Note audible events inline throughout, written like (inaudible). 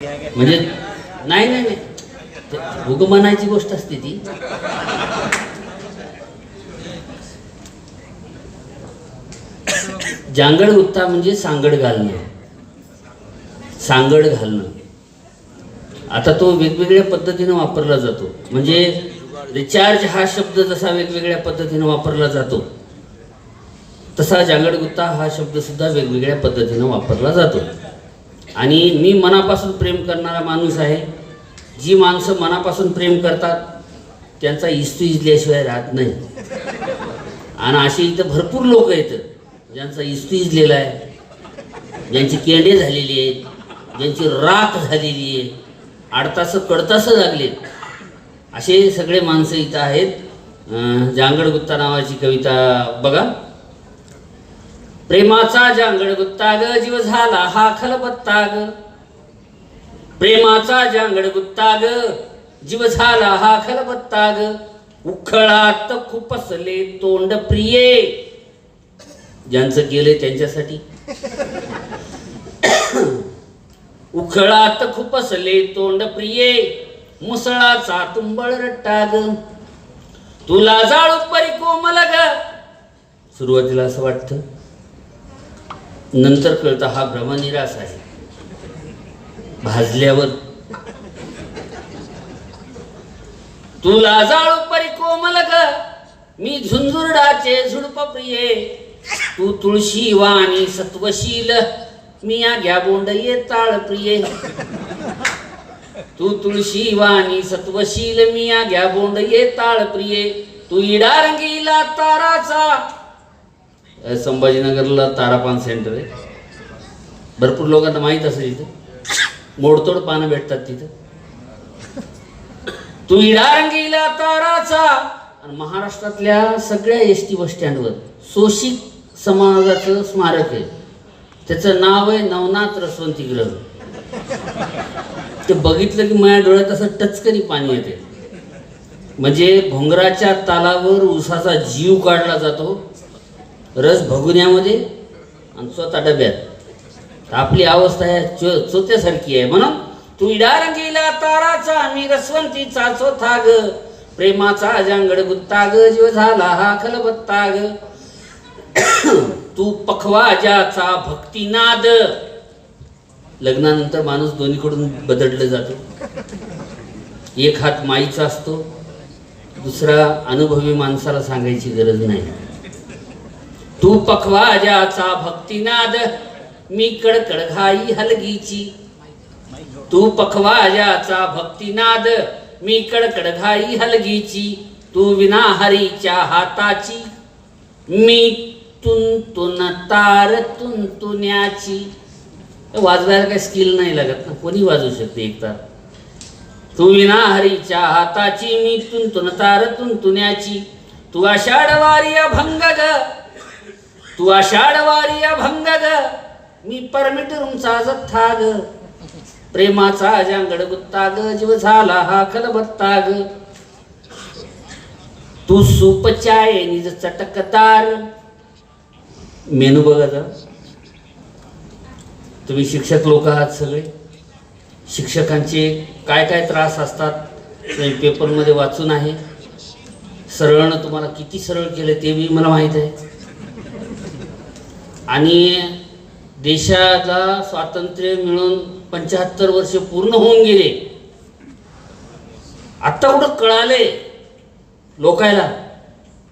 म्हणजे नाही नाही नाही. ते गोष्ट असते ती. जांगड गुत्ता म्हणजे सांगड घालणं. सांगड घालणं. आता तो वेगवेगळ्या पद्धतीनं वापरला जातो. म्हणजे रिचार्ज हा शब्द जसा वेगवेगळ्या पद्धतीनं वापरला जातो तसा जांगडगुत्ता हा शब्द सुद्धा वेगवेगळ्या पद्धतीनं वापरला जातो. आणि मी मनापासून प्रेम करणारा माणूस आहे. जी माणसं मनापासून प्रेम करतात त्यांचा इस्तू इजल्याशिवाय राहत नाही. आणि असे इथं भरपूर लोक आहेत ज्यांचा इस्तू इजलेला आहे. ज्यांची केंडे झालेली आहेत ज्यांची राख झालेली आहे आडतासं कडतासं लागले असे सगळे माणसं इथं आहेत. जांगड गुत्ता नावाची कविता बघा. प्रेमाचा जांगड गुत्ता ग जीव झाला हा खलबत्ता ग प्रेमाचा जांगड गुत्ता ग जीव झाला हा खलबत्ता ग उखळात खुपसले तोंड प्रिये. ज्यांचं गेले त्यांच्यासाठी. (coughs) उखळात खुपसले तोंड प्रिये. मुसळाचा तुंबळ रट्टा ग तुला जाळू परी कोमल ग सुरुवातीला असं वाटतं नंतर कळतं हा भ्रमनिरास आहे. भाजल्यावर तुला जाळू परी कोमल ग. मी झुंझुरडाचे झुडप प्रिये. तू तुळशी वाणी सत्वशील. मी या घ्या बोंड ये ताळ प्रिये. तू तुळशी वाणी सत्वशील. मी या घ्या बोंड ये ताळ प्रिये. तू इडारंगीला ताराचा संभाजीनगरला तारापान सेंटर आहे. भरपूर लोकांना माहीत असेल इथं. मोडतोड पानं भेटतात तिथं. तू रंगीला ताराचा आणि महाराष्ट्रातल्या सगळ्या एस टी बस स्टँडवर सोशिक समाजाचं स्मारक आहे. त्याचं नाव आहे नवनाथ रसवंतीग्रह ते बघितलं की माझ्या डोळ्यात असं टचकरी पाणी येते. म्हणजे भोंगराच्या तालावर उसाचा जीव काढला जातो. रस भगुण्यामध्ये आणि स्वतः डब्यात. आपली अवस्था आहे चो चोत्यासारखी आहे. म्हणून तू गेला ताराचा मी रसवंतीचा चोथा ग. प्रेमाचा जांगड गुत्ता ग. जीव झाला हा खलबत्ता ग. तू पखवाजाचा भक्तिनाद. लग्नानंतर माणूस दोन्हीकडून बदललं जातो. एक हात माईचा असतो. दुसरा अनुभवी माणसाला सांगायची गरज नाही. तू पखवा पखवाजाचा भक्तिनाद मी कडकड घाई हलगीची. तू पखवा पखवाजाचा भक्तिनाद मी कडकड घाई हलगीची. तू विना हरीच्या हाताची मी तुंतुन तार तुंतुण्याची वाजवायला काही स्किल नाही लागत ना कोणी वाजवू शकते एक तार तू विना हरीच्या हाताची मी तुंतुन तार तुंतुण्याची तू आषाढवारी अभंग ग तू आषाढवारी अभंग ग मी परमिट रूमचा जथ्था ग प्रेमाचा जांगड गुत्ता ग जीव झाला हा खलबत्ता ग तू सुपचाय निज चटकतार मेनू बघा तुम्ही शिक्षक लोक आहात सगळे. शिक्षकांचे काय काय त्रास असतात तुम्ही पेपरमध्ये वाचून आहे. सरळनं तुम्हाला किती सरळ केलं ते बी मला माहीत आहे. आणि देशाला स्वातंत्र्य मिळून पंच्याहत्तर वर्ष पूर्ण होऊन गेले. आत्ता कुठं कळाले लोकायला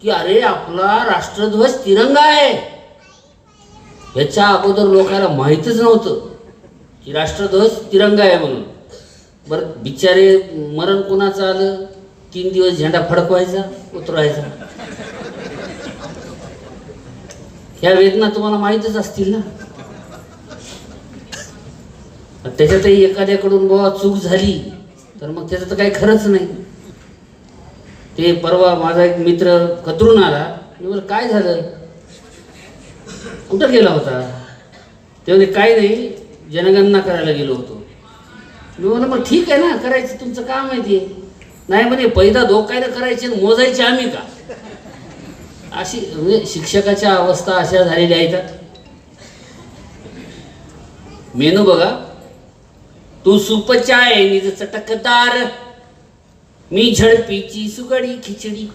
की अरे आपला राष्ट्रध्वज तिरंगा आहे. याच्या अगोदर लोकांना माहीतच नव्हतं की राष्ट्रध्वज तिरंगा आहे म्हणून. बरं बिचारे मरण कोणाचं आलं? तीन दिवस झेंडा फडकवायचा उतरवायचा. ह्या वेदना तुम्हाला माहीतच असतील ना? त्याच्यातही एखाद्याकडून बाबा चूक झाली तर मग त्याचं तर काही खरंच नाही. ते परवा माझा एक मित्र कतरून आला मी बोल काय झालं? कुठं गेला होता? तेव्हा काय नाही जनगणना करायला गेलो होतो. मी म्हणलं मग ठीक आहे ना करायचं तुमचं काम आहे ते. नाही म्हणे पैदा धोकायला करायचे आणि मोजायचे आम्ही का? अशी म्हणजे शिक्षकाच्या अवस्था अशा झालेल्या आहेत. मेनू बघा. तू सुपचाय निज चटकदार. मी झडपीची सुगडी खिचडी.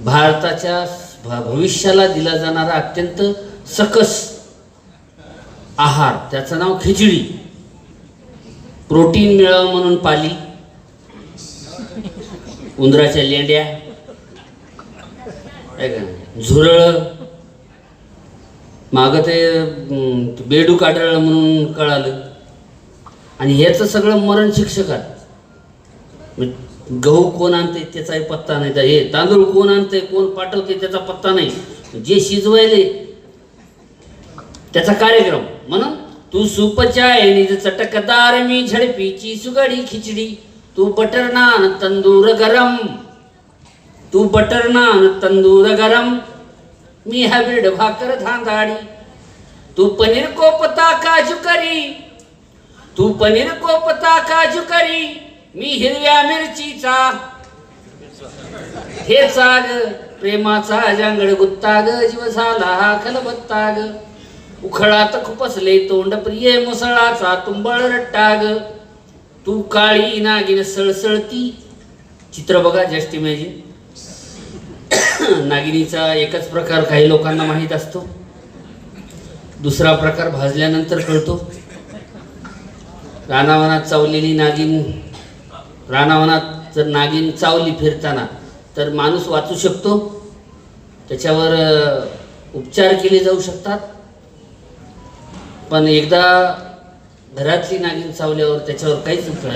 भारताच्या भ- भविष्याला दिला जाणारा अत्यंत सकस आहार. त्याचं नाव खिचडी. प्रोटीन मिळावं म्हणून पाली. उंदराच्या लेंड्या. आहे का नाही? झुरळ. मागं ते बेडू बेडूक म्हणून कळालं. आणि ह्याचं सगळं मरण शिक्षकात म्हणजे गहू कोण आणते त्याचाही पत्ता नाही. तर हे तांदूळ कोण आणते कोण पाठवते त्याचा पत्ता नाही. जे शिजवायले त्याचा कार्यक्रम. म्हणून तू सुपच्या आहे चटकदार मी झडपीची सुगडी खिचडी. तू बटर नान तंदूर गरम. तू बटर नान तंदूर गरम मी हायब्रिड भाकर धांदाडी तू पनीर कोपता काजू करी तू पनीर कोपता काजू करी मी हिरव्या मिरचीचा. हे चाग प्रेमाचा जांगड गुत्ता ग जीव झाला हा खलबत्ता ग. उखळात खुपसले तोंड प्रिय मुसळाचा तुंबळ रट्टा ग. तू काळी नागिन सळसळती. चित्र बघा जस्ट इमॅजिन. नागिनीचा एकच प्रकार काही लोकांना माहीत असतो. दुसरा प्रकार भाजल्यानंतर कळतो. रानावनात चावलेली नागिन रानावनात जर नागिन चावली फिरताना तर माणूस वाचू शकतो. त्याच्यावर उपचार केले जाऊ शकतात. पण एकदा घरातली नागिन चावल्यावर त्याच्यावर काहीच उपचार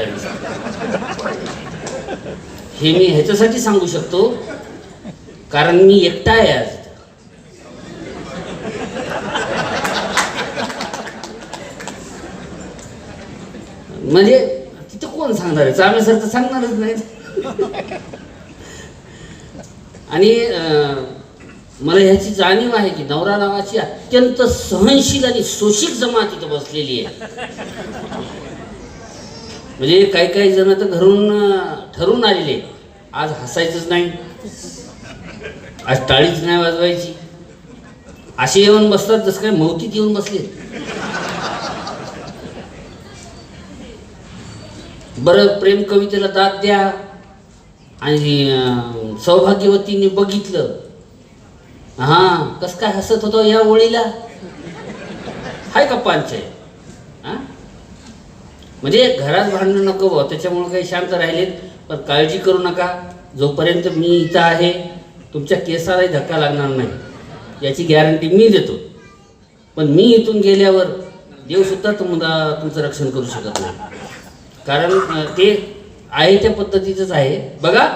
हे मी ह्याच्यासाठी सांगू शकतो कारण मी एकटा आहे आज. म्हणजे तिथं कोण सांगणार आहे? चामे सर तर सांगणारच नाही. आणि मला ह्याची जाणीव आहे की नवरा नावाची अत्यंत सहनशील आणि सोशिक जमात इथं बसलेली आहे. म्हणजे काही काही जण तर घरून ठरून आलेले आज हसायचंच नाही. आज टाळीच नाही वाजवायची. असे येऊन बसतात जसं काय मौतीत येऊन बसले. बरं प्रेम कवितेला दाद द्या. आणि सौभाग्यवतीने बघितलं. हा कस काय हसत होतो या ओळीला? हाय का पंचायत हा? म्हणजे घरात भांडणं नको त्याच्यामुळे काही शांत राहिलेत. पण काळजी करू नका. जोपर्यंत मी इथं आहे तुमच्या केसालाही धक्का लागणार नाही. याची गॅरंटी मी देतो. पण मी इथून गेल्यावर देवसुद्धा तुम्हाला तुमचं रक्षण करू शकत नाही. कारण ते आहे त्या पद्धतीचंच आहे. बघा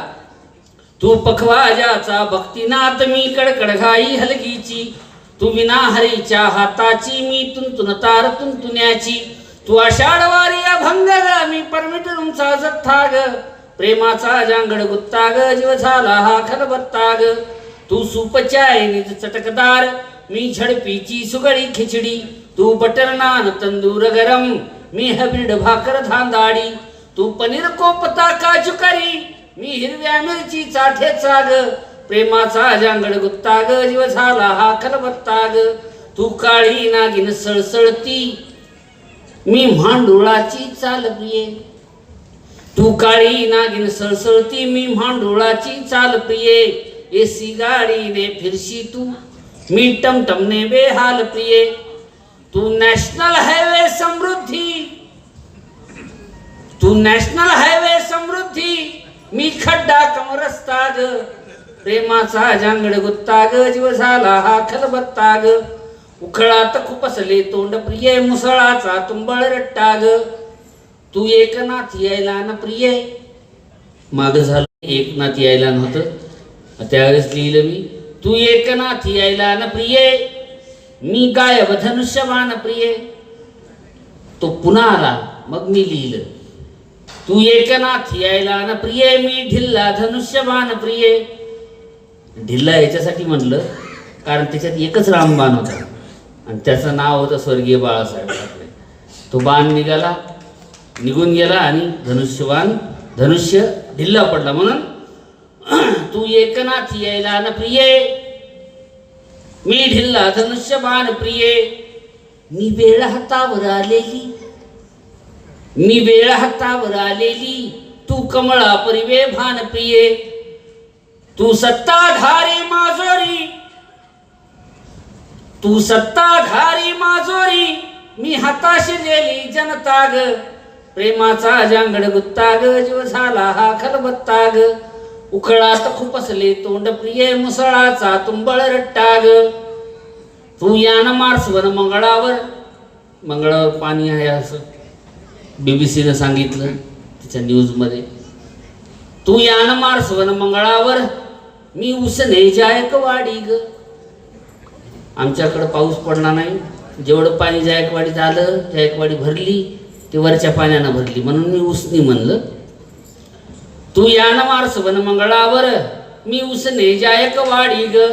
तू पखवाजाचा भक्तीनाथ मी कडकडघाई हलगीची. तू विना हरीच्या हाताची मी तुंतुन तार तुंतुण्याची तू आषाढवारी अभंग ग मी परमिट तुमचा जथ्था ग प्रेमाचा जांगड गुत्ता ग जीव झाला हा खलबत्ता ग तू सुपचाय निज चटकदार मी झडपीची सुगडी खिचडी. तू बटर नान तंदूर गरम मी हब्रिड भाकर धांदाडी. तू पनीर कोपता काजू करी मी हिरव्या मिरची ठेचा ग प्रेमाचा जांगड गुत्ता ग जीव झाला हा खलबत्ता ग तू काळी नागिन सळसळती मी मांडुळाची चाल प्रिये. तू काळी नागिन सळसळती मी मांडोळाची चाल प्रिये. एसी गाडीने फिरशी तू मी टमटमने बेहाल प्रिये. तू नॅशनल हायवे समृद्धी तू नॅशनल हायवे समृद्धी मी खड्डा कम रस्ता ग प्रेमाचा जांगड गुत्ता ग जीव झाला हा खलबत्ता ग उखळात खुपसले तोंड प्रिये मुसळाचा तुंबळ रट्टा ग तू एकनाथ यायला ना प्रिय माग झालं एकनाथ यायला नव्हतं. त्यावेळेस लिहिलं मी तू एकनाथ यायला ना प्रिय मी गायब धनुष्यवान प्रिय तो पुन्हा आला मग मी लिहिलं तू एकनाथ यायला ना प्रिय मी ढिल्ला धनुष्यबाण प्रिय ढिल्ला याच्यासाठी म्हटलं कारण त्याच्यात एकच रामबाण होता. आणि त्याचं नाव होतं स्वर्गीय बाळासाहेब ठाकरे. तो बाण निघाला निघून गेला आणि धनुष्यवान धनुष्य ढिल्ला पडला. म्हणून (clears throat) तू एकनाथ यायला न प्रिये. मी ढिल्ला धनुष्यबाण प्रिये. मी वेळ हातावर आलेली. मी वेळ हातावर आलेली. तू कमळा परिवे भान प्रिये. तू सत्ताधारी माजोरी. तू सत्ताधारी माजोरी. मी हताशलेली जनता ग प्रेमाचा जांगड गुत्ता ग जीव झाला हा खलबत्ता ग उखळात खुपसले तोंड प्रिय मुसळाचा तुंबळ रट्टा ग तू यान मार्सवन मंगळावर. मंगळावर पाणी आहे असं बीबीसीनं सांगितलं तिच्या न्यूजमध्ये तू यान मार्सवन मंगळावर. मी उसने जायकवाडी ग. आमच्याकडं पाऊस पडला नाही. जेवढं पाणी जायकवाडीत आलं जायकवाडी भरली. ती वरच्या पाण्यानं भरली. म्हणून मी उसनी म्हणलं तू यान मार्सवन मंगळावर मी उसने जायक वाडी ग.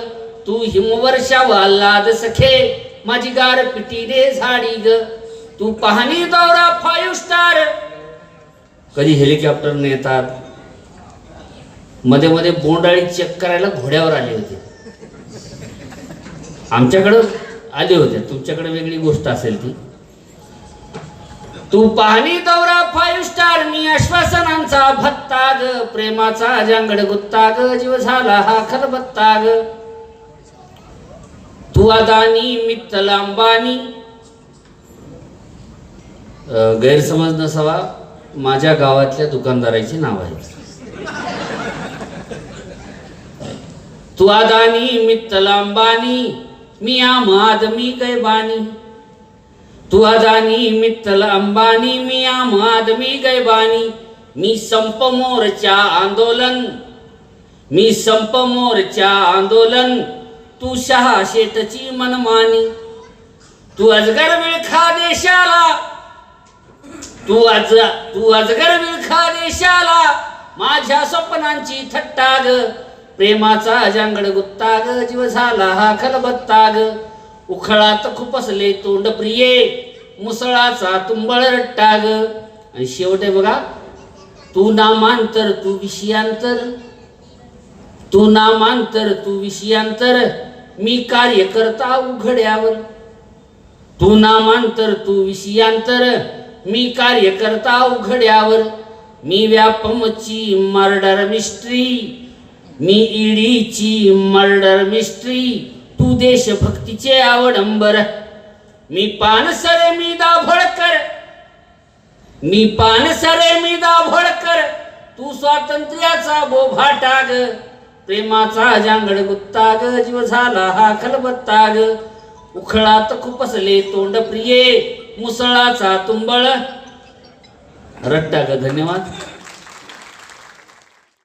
तू हिमवर्षा वाल्लाद सखे माझी गार पिटी रे झाडी ग. तू पाहणी दौरा फाईव्ह स्टार कधी हेलिकॉप्टरने येतात. मध्ये मध्ये बोंडाळी चेक करायला घोड्यावर आले होते. आमच्याकडं आले होते. तुमच्याकडे वेगळी गोष्ट असेल ती. तू पाहणी दौरा फाईव्ह स्टार मी आश्वासनांचा भत्ता ग प्रेमाचा जांगड गुत्ता ग जीव झाला हा खलबत्ता ग तू अदानी मित्तल अंबानी गैरसमज नसावा माझ्या गावातल्या दुकानदाराचे नाव आहे. तू अदानी मित्तल अंबानी मी आम आदमी कैबानी. बानी तू अदानी मित्तल अंबानी मी आम आदमी गैबानी मी संप मोर्चा आंदोलन मी संप मोर्चा आंदोलन तू शहा शेतची मनमानी तू अजगर विळखा देशाला तू अज तू अजगर विळखा देशाला माझ्या स्वप्नांची थट्टा ग प्रेमाचा जांगड गुत्ता ग जीव झाला हा खलबत्ता ग उखळात खुपसले तोंड प्रिये मुसळाचा तुंबळ रट्टाग. आणि शेवट आहे बघा तू नामांतर तू विषयांतर. तू नामांतर तू विषयांतर. मी कार्य करता उघड्यावर. तू नामांतर तू विषयांतर. मी कार्य करता उघड्यावर. मी व्यापमची मर्डर मिस्ट्री. मी ईडीची मर्डर मिस्ट्री. तू देशभक्तीचे आवडंबर मी पानसरे मी दाभोळकर. मी पानसरे मी दाभोळकर. तू स्वातंत्र्याचा बोभाटा ग प्रेमाचा जांगड गुत्ता ग. जीव झाला हा खलबत्ता ग. उखळात खुपसले तोंड प्रिये. मुसळाचा तुंबळ. रट्टा ग धन्यवाद.